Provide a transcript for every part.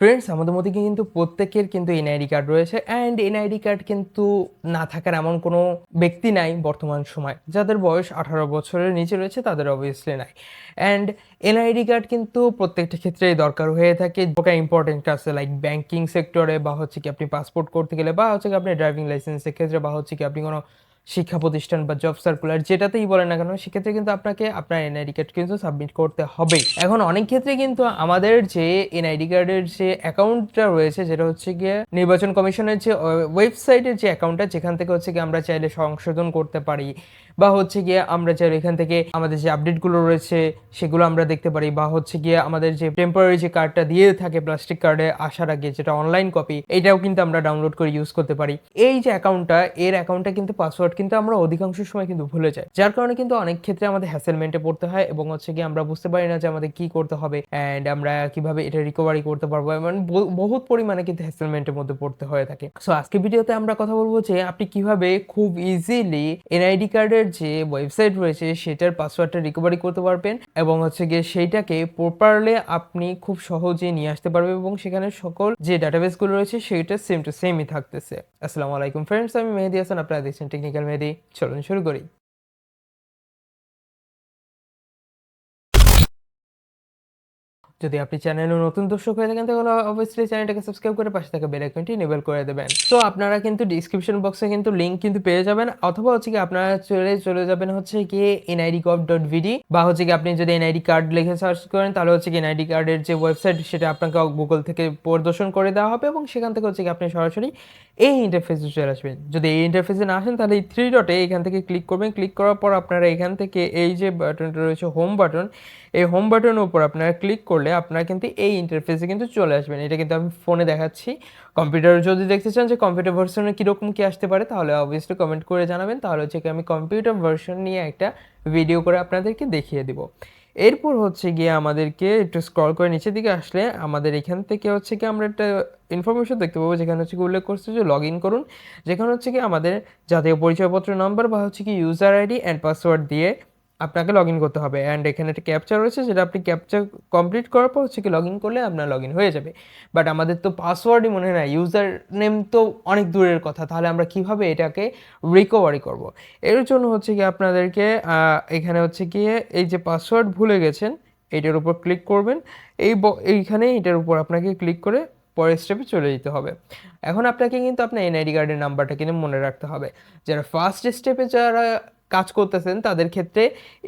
Friends আমাদের মধ্যে কিন্তু প্রত্যেকের কিন্তু এনআইডি কার্ড রয়েছে অ্যান্ড এনআইডি কার্ড কিন্তু না থাকার এমন কোনো ব্যক্তি নাই বর্তমান সময়। যাদের বয়স আঠারো বছরের নিচে রয়েছে, তাদের অবভিয়াসলি নাই। অ্যান্ড এনআইডি কার্ড কিন্তু প্রত্যেকটা ক্ষেত্রেই দরকার হয়ে থাকে। ইম্পর্টেন্ট আছে লাইক ব্যাঙ্কিং সেক্টরে বা হচ্ছে কি আপনি পাসপোর্ট করতে গেলে বা হচ্ছে কি আপনি ড্রাইভিং লাইসেন্সের ক্ষেত্রে বা হচ্ছে কি আপনি কোনো শিক্ষা প্রতিষ্ঠান বা জব সার্কুলার যেটাতেই বলে না কেন, সেক্ষেত্রে কিন্তু আপনাকে আপনার এনআইডি কার্ড কিন্তু সাবমিট করতে হবে। এখন অনেক ক্ষেত্রে কিন্তু আমাদের যে এনআইডি কার্ডের যে অ্যাকাউন্টটা রয়েছে যেটা হচ্ছে গিয়ে নির্বাচন কমিশনের যে ওয়েবসাইটের যে অ্যাকাউন্টটা যেখান থেকে হচ্ছে গিয়ে আমরা চাইলে সংশোধন করতে পারি। বা হচ্ছে গিয়ে আমরা চাইলে এখান থেকে আমাদের যে আপডেটগুলো রয়েছে, সেগুলো আমরা দেখতে পারি বা হচ্ছে গিয়ে আমাদের যে টেম্পোরারি যে কার্ডটা দিয়ে থাকে প্লাস্টিক কার্ডে আসার আগে যেটা অনলাইন কপি এটাও কিন্তু আমরা ডাউনলোড করে ইউজ করতে পারি। এই যে অ্যাকাউন্টটা এর অ্যাকাউন্টটা কিন্তু পাসওয়ার্ড কিন্তু আমরা অধিকাংশ সময় কিন্তু ভুলে যাই। যার কারণে কিন্তু অনেক ক্ষেত্রে আমাদের হ্যাসেলমেন্টে পড়তে হয় এবং হচ্ছে গিয়ে আমরা বুঝতে পারি না যে আমাদের কি করতে হবে অ্যান্ড আমরা কীভাবে এটা রিকভারি করতে পারব। এমন বহুত পরিমাণে কিন্তু হ্যাসেলমেন্টের মধ্যে পড়তে হয়ে থাকে। সো আজকে ভিডিওতে আমরা কথা বলব যে আপনি কীভাবে খুব ইজিলি এনআইডি কার্ডের যে ওয়েবসাইট রয়েছে সেটার পাসওয়ার্ডটা রিকভারি করতে পারবেন এবং হচ্ছে গিয়ে সেইটাকে প্রপারলি আপনি খুব সহজে নিয়ে আসতে পারবেন এবং সেখানে সকল যে ডাটাবেসগুলো রয়েছে সেইটা সেম টু সেমই থাকতেছে। আসসালামু আলাইকুম ফ্রেন্ডস আমি মেহেদি হাসান, আপনারা দেখছেন টেকনিক্যাল মেহেদি চলুন শুরু করি। যদি আপনি চ্যানেলে নতুন দর্শক হয়ে থাকেন, তাহলে অবভিয়াসলি চ্যানেলটাকে সাবস্ক্রাইব করে পাশে থাকা বেল আইকনটি এনেবল করে দেবেন। তো আপনারা কিন্তু ডিসক্রিপশন বক্সে কিন্তু লিংক কিন্তু পেয়ে যাবেন, অথবা হচ্ছে কি আপনারা চলে চলে যাবেন হচ্ছে কি এনআইডি গভ ডট ভিডি বা হচ্ছে কি আপনি যদি এনআইডি কার্ড লিখে সার্চ করেন, তাহলে হচ্ছে কি এনআইডি কার্ডের যে ওয়েবসাইট সেটা আপনাকে গুগল থেকে প্রদর্শন করে দেওয়া হবে, এবং সেখান থেকে হচ্ছে কি আপনি সরাসরি এই ইন্টারফেসে চলে আসবেন। যদি এই ইন্টারফেসে না আসেন, তাহলে এই থ্রি ডটে এখান থেকে ক্লিক করবেন। ক্লিক করার পর আপনারা এখান থেকে এই যে বাটনটা রয়েছে হোম বাটন এই হোম বাটনের উপর আপনারা ক্লিক করলে আপনারা কিন্তু এই ইন্টারফেসে কিন্তু চলে আসবেন। এটা কিন্তু আমি ফোনে দেখাচ্ছি। কম্পিউটার যদি দেখতে চান যে কম্পিউটার ভার্সনে কীরকম কী আসতে পারে, তাহলে অবভিয়াসলি কমেন্ট করে জানাবেন। তাহলে হচ্ছে কি আমি কম্পিউটার ভার্সন নিয়ে একটা ভিডিও করে আপনাদেরকে দেখিয়ে দিব। এরপর হচ্ছে গিয়ে আমাদেরকে একটু স্ক্রল করে নিচের দিকে আসলে আমাদের এখান থেকে হচ্ছে কি আমরা একটা ইনফরমেশন দেখতে পাবো, যেখানে হচ্ছে কি উল্লেখ করছে যে লগ ইন করুন। যেখানে হচ্ছে কি আমাদের জাতীয় পরিচয়পত্র নাম্বার বা হচ্ছে কি ইউজার আইডি অ্যান্ড পাসওয়ার্ড দিয়ে আপনাকে লগ ইন করতে হবে। অ্যান্ড এখানে একটা ক্যাপচার রয়েছে যেটা আপনি ক্যাপচার কমপ্লিট করার পর হচ্ছে কি লগ ইন করলে আপনার লগ ইন হয়ে যাবে। বাট আমাদের তো পাসওয়ার্ডই মনে হয় না ইউজার নেম তো অনেক দূরের কথা, তাহলে আমরা কীভাবে এটাকে রিকভারি করব? এর জন্য হচ্ছে কি আপনাদেরকে এখানে হচ্ছে গিয়ে এই যে পাসওয়ার্ড ভুলে গেছেন এইটার উপর ক্লিক করবেন। এই এইখানে এটার উপর আপনাকে ক্লিক করে পরের স্টেপে চলে যেতে হবে। এখন আপনাকে কিন্তু আপনার এনআইডি কার্ডের নাম্বারটা কিন্তু মনে রাখতে হবে। যারা ফার্স্ট স্টেপে যারা কাজ করতেছেন, তাদের ক্ষেত্রে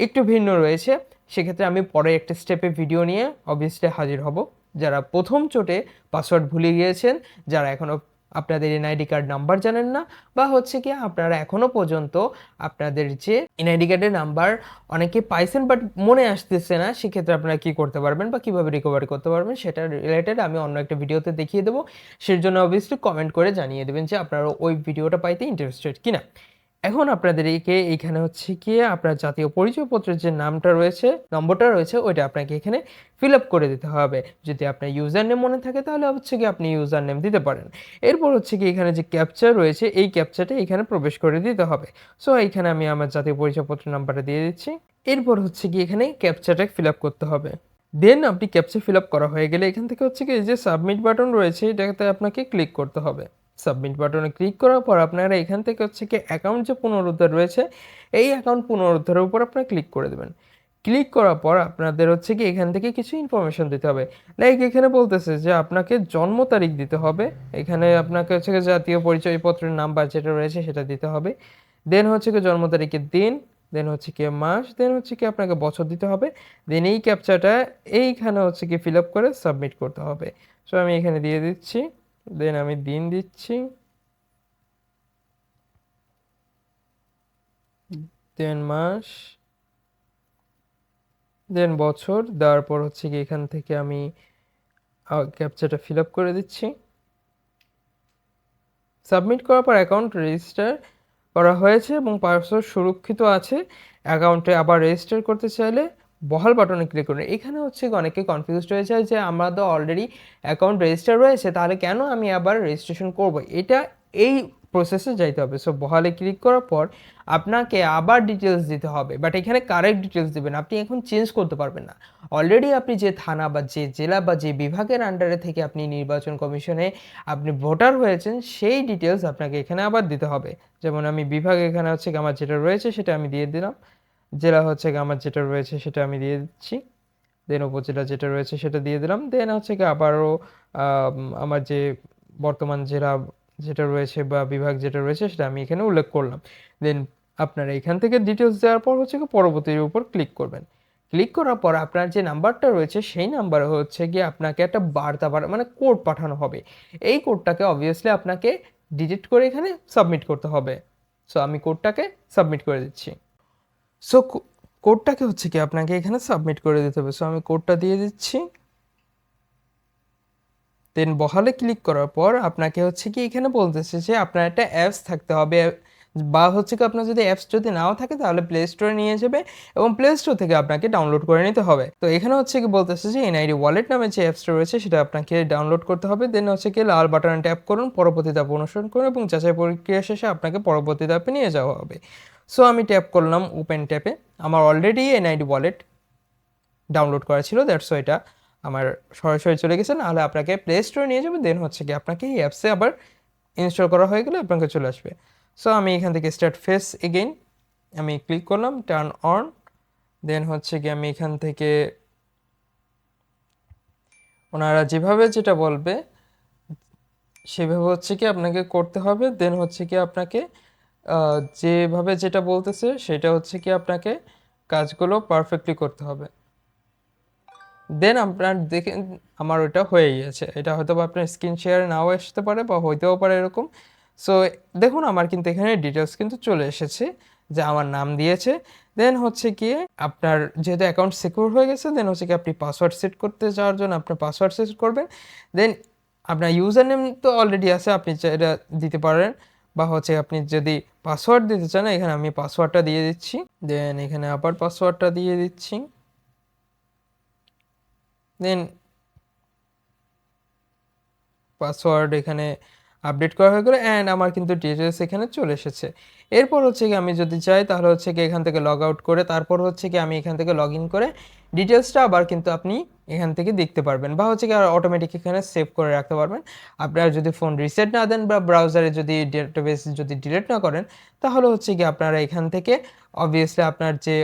একটু ভিন্ন রয়েছে। সেক্ষেত্রে আমি পরে একটা স্টেপে ভিডিও নিয়ে অবভিয়াসলি হাজির হব। যারা প্রথম চোটে পাসওয়ার্ড ভুলে গিয়েছেন, যারা এখনও আপনাদের এনআইডি কার্ড নাম্বার জানেন না, বা হচ্ছে কি আপনারা এখনও পর্যন্ত আপনাদের যে এনআইডি কার্ডের নাম্বার অনেকে পাইছেন বাট মনে আসতেছে না, সেক্ষেত্রে আপনারা কি করতে পারবেন বা কীভাবে রিকভারি করতে পারবেন সেটা রিলেটেড আমি অন্য একটা ভিডিওতে দেখিয়ে দেবো। সের জন্য অবভিয়াসলি কমেন্ট করে জানিয়ে দেবেন যে আপনারা ওই ভিডিওটা পাইতে ইন্টারেস্টেড কিনা। এখন আপনাদেরকে এইখানে হচ্ছে কি আপনার জাতীয় পরিচয়পত্রের যে নামটা রয়েছে, নম্বরটা রয়েছে, ওইটা আপনাকে এখানে ফিল আপ করে দিতে হবে। যদি আপনার ইউজার নেম মনে থাকে, তাহলে হচ্ছে কি আপনি ইউজার নেম দিতে পারেন। এরপর হচ্ছে কি এখানে যে ক্যাপচার রয়েছে, এই ক্যাপচারটা এখানে প্রবেশ করে দিতে হবে। সো, এইখানে আমি আমার জাতীয় পরিচয়পত্রের নাম্বারটা দিয়ে দিচ্ছি। এরপর হচ্ছে কি এখানে ক্যাপচারটা ফিল আপ করতে হবে। দেন আপনি ক্যাপচার ফিল আপ করা হয়ে গেলে এখান থেকে হচ্ছে কি যে সাবমিট বাটন রয়েছে, এটাতে আপনাকে ক্লিক করতে হবে। সাবমিট বাটনে ক্লিক করার পর আপনারা এখান থেকে হচ্ছে কি অ্যাকাউন্ট যে পুনরুদ্ধার রয়েছে, এই অ্যাকাউন্ট পুনরুদ্ধারের উপর আপনারা ক্লিক করে দেবেন। ক্লিক করার পর আপনাদের হচ্ছে কি এখান থেকে কিছু ইনফরমেশন দিতে হবে। লাইক এখানে বলতেছে যে আপনাকে জন্ম তারিখ দিতে হবে। এখানে আপনাকে হচ্ছে কি জাতীয় পরিচয়পত্রের নাম্বার যেটা রয়েছে সেটা দিতে হবে। দেন হচ্ছে কি জন্ম তারিখের দিন দেন হচ্ছে কি মাস দেন হচ্ছে কি আপনাকে বছর দিতে হবে। দেন এই ক্যাপচাটা এইখানে হচ্ছে কি ফিল আপ করে সাবমিট করতে হবে। সো আমি এখানে দিয়ে দিচ্ছি। দেন আমি দিন দিচ্ছি। দেন মাস। দেন বছর, দেওয়ার পর হচ্ছে কি এখান থেকে আমি ক্যাপচাটা ফিল আপ করে দিচ্ছি। সাবমিট করার পর অ্যাকাউন্ট রেজিস্টার করা হয়েছে এবং পাসওয়ার্ড সুরক্ষিত আছে। অ্যাকাউন্টে আবার রেজিস্টার করতে চাইলে বহাল বাটনে ক্লিক করুন। এখানে হচ্ছে অনেকে কনফিউজড হয়ে যায় যে আমরা তো অলরেডি অ্যাকাউন্ট রেজিস্টার রয়েছে, তাহলে কেন আমি আবার রেজিস্ট্রেশন করব? এটা এই প্রসেসে যাইতে হবে। সো বহালে ক্লিক করার পর আপনাকে আবার ডিটেলস দিতে হবে। বাট এখানে কারেক্ট ডিটেলস দেবেন, আপনি এখন চেঞ্জ করতে পারবেন না। অলরেডি আপনি যে থানা বা যে জেলা বা যে বিভাগের আন্ডারে থেকে আপনি নির্বাচন কমিশনে আপনি ভোটার হয়েছেন, সেই ডিটেলস আপনাকে এখানে আবার দিতে হবে। যেমন আমি বিভাগ এখানে হচ্ছে আমার যেটা রয়েছে সেটা আমি দিয়ে দিলাম। জেলা হচ্ছে আমার যেটা রয়েছে সেটা আমি দিয়ে দিচ্ছি। দেন উপজেলা যেটা রয়েছে সেটা দিয়ে দিলাম। দেন হচ্ছে কি আবারও আমার যে বর্তমান জেলা যেটা রয়েছে বা বিভাগ যেটা রয়েছে সেটা আমি এখানে উল্লেখ করলাম। দেন আপনারা এখান থেকে ডিটেলস দেওয়ার পর হচ্ছে কি পরবর্তীর উপর ক্লিক করবেন। ক্লিক করার পর আপনার যে নাম্বারটা রয়েছে সেই নাম্বারে হচ্ছে গিয়ে আপনাকে একটা বার্তা মানে কোড পাঠানো হবে। এই কোডটাকে অবভিয়াসলি আপনাকে ডিজিট করে এখানে সাবমিট করতে হবে। সো আমি কোডটাকে সাবমিট করে দিচ্ছি। সো কোডটাকে হচ্ছে কি? আপনাকে এখানে সাবমিট করে দিতে হবে। সো আমি কোডটা দিয়ে দিচ্ছি। দেন বহালে ক্লিক করার পর আপনাকে হচ্ছে কি এখানে বলতেছে যে আপনার একটা অ্যাপস থাকতে হবে। বা হচ্ছে কি আপনার যদি অ্যাপস যদি নাও থাকে তাহলে প্লে স্টোরে নিয়ে যাবে এবং প্লে স্টোর থেকে আপনাকে ডাউনলোড করে নিতে হবে। তো এখানে হচ্ছে কি বলতেছে যে এনআইডি ওয়ালেট নামে যে অ্যাপসটা রয়েছে সেটা আপনাকে ডাউনলোড করতে হবে। দেন হচ্ছে কি লাল বাটনে ট্যাপ করুন, পরবর্তী ধাপ অনুসরণ করুন এবং যাচাই প্রক্রিয়া শেষে আপনাকে পরবর্তী ধাপে নিয়ে যাওয়া হবে। সো আমি ট্যাপ করলাম ওপেন ট্যাপে আমার অলরেডি এনআইডি ওয়ালেট ডাউনলোড করা ছিল দ্যাটস এটা আমার সরাসরি চলে গেছে। নাহলে আপনাকে প্লে স্টোরে নিয়ে যাবে দেন হচ্ছে কি আপনাকে এই অ্যাপসে আবার ইনস্টল করা হয়ে গেলে আপনাকে চলে আসবে। সো আমি এখান থেকে স্টার্ট ফেস এগেইন আমি ক্লিক করলাম টার্ন অন দেন হচ্ছে কি আমি এখান থেকে ওনারা যেভাবে যেটা বলবে, সেভাবে হচ্ছে কি আপনাকে করতে হবে দেন হচ্ছে কি আপনাকে যেভাবে যেটা বলতেছে, সেটা হচ্ছে কি আপনাকে কাজগুলো পারফেক্টলি করতে হবে। দেন আপনার দেখেন আমার ওটা হয়ে গিয়েছে এটা হয়তো বা আপনার স্ক্রিন শেয়ার নাও আসতে পারে বা হইতেও পারে এরকম। সো দেখুন, আমার কিন্তু এখানে ডিটেলস কিন্তু চলে এসেছে যে আমার নাম দিয়েছে। দেন হচ্ছে গিয়ে আপনার যেহেতু অ্যাকাউন্ট সিকিউর হয়ে গেছে দেন হচ্ছে কি আপনি পাসওয়ার্ড সেট করতে যাওয়ার জন্য আপনার পাসওয়ার্ড সেট করবেন। দেন আপনার ইউজার নেম তো অলরেডি আছে, আপনি এটা দিতে পারেন। বা হচ্ছে আপনি যদি পাসওয়ার্ড দিতে চান, এখানে আমি পাসওয়ার্ডটা দিয়ে দিচ্ছি। দেন এখানে আবার পাসওয়ার্ডটা দিয়ে দিচ্ছি। দেন পাসওয়ার্ড এখানে আপডেট করা হয়ে গেলো অ্যান্ড আমার কিন্তু ডিটেলস এখানে চলে এসেছে। এরপর হচ্ছে কি আমি যদি চাই তাহলে হচ্ছে কি এখান থেকে লগ আউট করে তারপর হচ্ছে কি আমি এখান থেকে লগ ইন করে ডিটেলসটা আবার কিন্তু আপনি এখান থেকে দেখতে পারবেন বা হচ্ছে কি আর অটোমেটিক এখানে সেভ করে রাখতে পারবেন। আপনারা যদি ফোন রিসেট না দেন বা ব্রাউজারে যদি ডেটাবেস যদি ডিলিট না করেন তাহলে হচ্ছে কি আপনারা এখান থেকে অবভিয়াসলি আপনার যে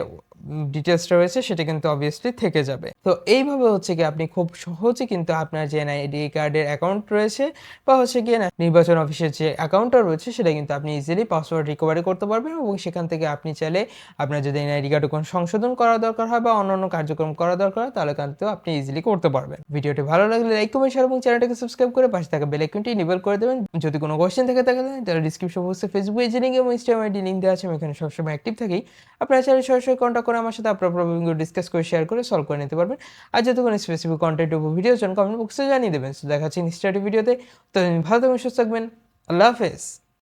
ডিটেলসটা রয়েছে, সেটা কিন্তু অবভিয়াসলি থেকে যাবে। তো এইভাবে হচ্ছে কি আপনি খুব সহজে কিন্তু আপনার যে এনআইডি কার্ডের অ্যাকাউন্ট রয়েছে বা হচ্ছে না নির্বাচন অফিসের যে অ্যাকাউন্টটা রয়েছে, সেটা কিন্তু আপনি ইজিলি পাসওয়ার্ড রিকভারি করতে পারবেন এবং সেখান থেকে আপনি চাইলে আপনার যদি এনআইডি কার্ডে কোনো সংশোধন করা দরকার হয় বা অন্যান্য কার্যক্রম করা দরকার হয়, তাহলে কিন্তু আপনি ইজিলি করতে পারবেন। ভিডিওটি ভালো লাগলে লাইক কমেন্ট শেয়ার এবং চ্যানেলটাকে সাবস্ক্রাইব করে পাশে থাকা বেল আইকনটি নিবেল করে দেবেন। যদি কোনো কোয়েশ্চেন থেকে থাকে, তাহলে ডিসক্রিপশন বক্সে ফেসবুক পেজে লিঙ্ক এবং ইনস্টাগ্রাম আইডি লিঙ্ক দেওয়া আছে, আমি এখানে সবসময় অ্যাক্টিভ থাকি। আপনারা চাইলে সরাসরি কন্ট্যাক্ট করে আমার সাথে আপনার প্রবলেমগুলো ডিসকাস করে শেয়ার করে সলভ করে নিতে পারবেন। আর যতক্ষণ কোনো স্পেসিফিক কন্টেন্ট উপর ভিডিও চান কমেন্ট বক্সে জানিয়ে দেবেন। দেখাচ্ছি নেক্সট ভিডিওতে তো। ভালো থাকবেন, সুস্থ থাকবেন। আল্লাহ হাফেজ।